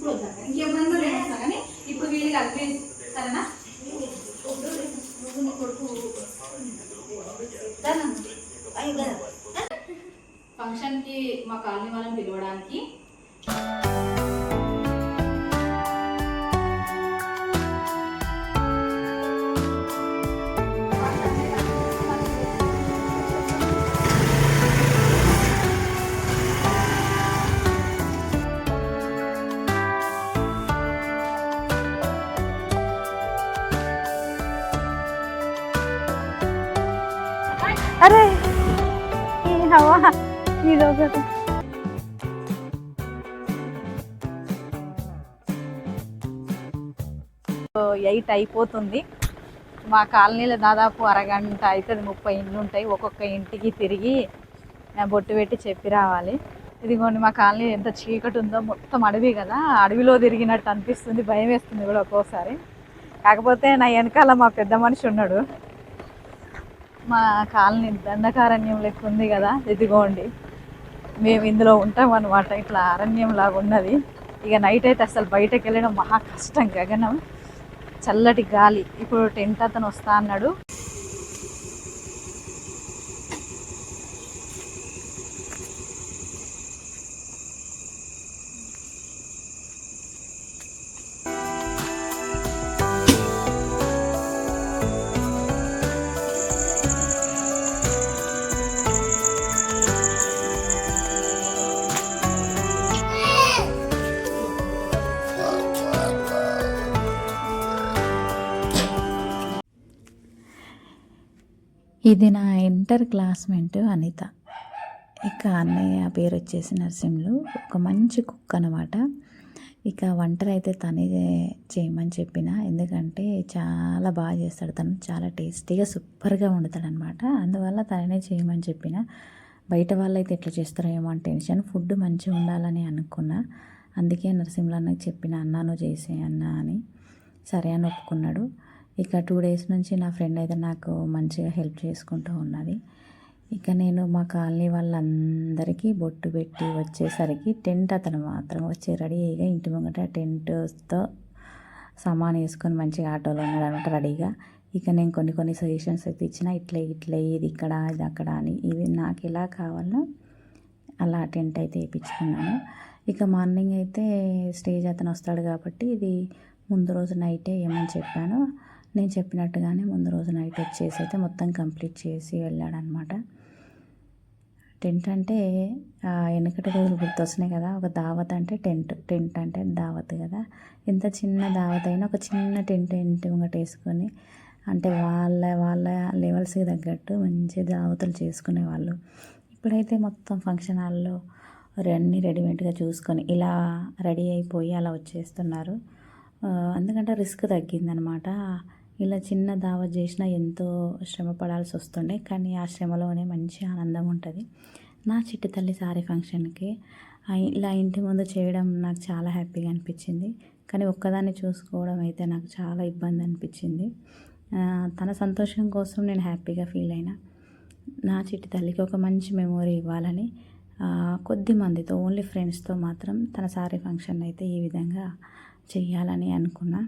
ఇప్పుడు వద్దాక ఇంకెప్పుడన్నా కానీ ఇప్పుడు వీళ్ళు కలిపేసి సరేనా? ఫంక్షన్కి మా కాలనీ వాళ్ళని పిలవడానికి. అరే ఈ హవా ఇదొకటి ఎయిట్ అయిపోతుంది. మా కాలనీలో దాదాపు అరగంట అవుతుంది ముప్పై ఇండ్లు ఉంటాయి. ఒక్కొక్క ఇంటికి తిరిగి బొట్టు పెట్టి చెప్పి రావాలి. ఇదిగోండి మా కాలనీ ఎంత చీకటి ఉందో మొత్తం అడవి కదా. అడవిలో తిరిగినట్టు అనిపిస్తుంది భయం వేస్తుంది కూడా ఒక్కోసారి. కాకపోతే నా వెనకాల మా పెద్ద మనిషి ఉన్నాడు. మా కాలనీ దండకారణ్యం లెక్క ఉంది కదా ఇదిగోండి. మేము ఇందులో ఉంటాం అనమాట ఇట్లా అరణ్యం లాగా ఉన్నది. ఇక నైట్ అయితే అసలు బయటకు వెళ్ళడం మహా కష్టం గగనం. చల్లటి గాలి. ఇప్పుడు టెంట్ అతను వస్తా అన్నాడు. ఇది నా ఇంటర్ క్లాస్మేట్ అనిత. ఇక అన్నయ్య పేరు వచ్చేసి నరసింహులు. ఒక మంచి కుక్ అనమాట. ఇక వంటలు అయితే తనే చేయమని చెప్పిన. ఎందుకంటే చాలా బాగా చేస్తాడు తను. చాలా టేస్టీగా సూపర్గా వండుతాడనమాట. అందువల్ల తననే చేయమని చెప్పిన. బయట వాళ్ళు అయితే ఎట్లా చేస్తారో ఏమో అని టెన్షన్. ఫుడ్ మంచిగా ఉండాలని అనుకున్నా. అందుకే నరసింహులు అన్నకి చెప్పిన అన్నాను చేసే అన్న అని. సరే అని ఒప్పుకున్నాడు. ఇక టూ డేస్ నుంచి నా ఫ్రెండ్ అయితే నాకు మంచిగా హెల్ప్ చేసుకుంటూ ఉన్నది. ఇక నేను మా కాలనీ వాళ్ళందరికీ బొట్టు పెట్టి వచ్చేసరికి టెంట్ అతను మాత్రం వచ్చి రెడీగా ఇంటి ముంగట టెంట్తో సామాన్ వేసుకొని మంచిగా ఆటోలో ఉన్నాడు అనమాట రెడీగా. ఇక నేను కొన్ని కొన్ని సజెషన్స్ అయితే ఇచ్చిన ఇట్లే ఇట్లే ఇది ఇక్కడ ఇది అక్కడ అని. ఇవి నాకు ఎలా కావాలో అలా టెంట్ అయితే వేయించుకున్నాను. ఇక మార్నింగ్ అయితే స్టేజ్ అతను వస్తాడు కాబట్టి ఇది ముందు రోజు నైటే ఏమని చెప్పాను. నేను చెప్పినట్టుగానే ముందు రోజు నైట్ వచ్చేసి అయితే మొత్తం కంప్లీట్ చేసి వెళ్ళాడనమాట. టెంట్ అంటే వెనకటి రోజులు గుర్తొస్తున్నాయి కదా ఒక దావత్ అంటే టెంట్ టెంట్ అంటే దావత్ కదా. ఎంత చిన్న దావత్ అయినా ఒక చిన్న టెంట్ ఇంటి ముంగట వేసుకొని అంటే వాళ్ళ వాళ్ళ లెవెల్స్కి తగ్గట్టు మంచి దావతులు చేసుకునేవాళ్ళు ఇప్పుడైతే మొత్తం ఫంక్షన్ హాల్లో అన్నీ రెడీమేడ్గా చూసుకొని ఇలా రెడీ అయిపోయి అలా వచ్చేస్తున్నారు. ఎందుకంటే రిస్క్ తగ్గిందనమాట. ఇలా చిన్న దావా చేసినా ఎంతో శ్రమ పడాల్సి వస్తుండే కానీ ఆ శ్రమలోనే మంచి ఆనందం ఉంటుంది. నా చిట్టి తల్లి సారీ ఫంక్షన్కి ఇలా ఇంటి ముందు చేయడం నాకు చాలా హ్యాపీగా అనిపించింది. కానీ ఒక్కదాన్ని చూసుకోవడం అయితే నాకు చాలా ఇబ్బంది అనిపించింది. తన సంతోషం కోసం నేను హ్యాపీగా ఫీల్ అయినా. నా చిట్టి తల్లికి ఒక మంచి మెమొరీ ఇవ్వాలని కొద్ది మందితో ఓన్లీ ఫ్రెండ్స్తో మాత్రం తన సారీ ఫంక్షన్ అయితే ఈ విధంగా చెయ్యాలని అనుకున్నా.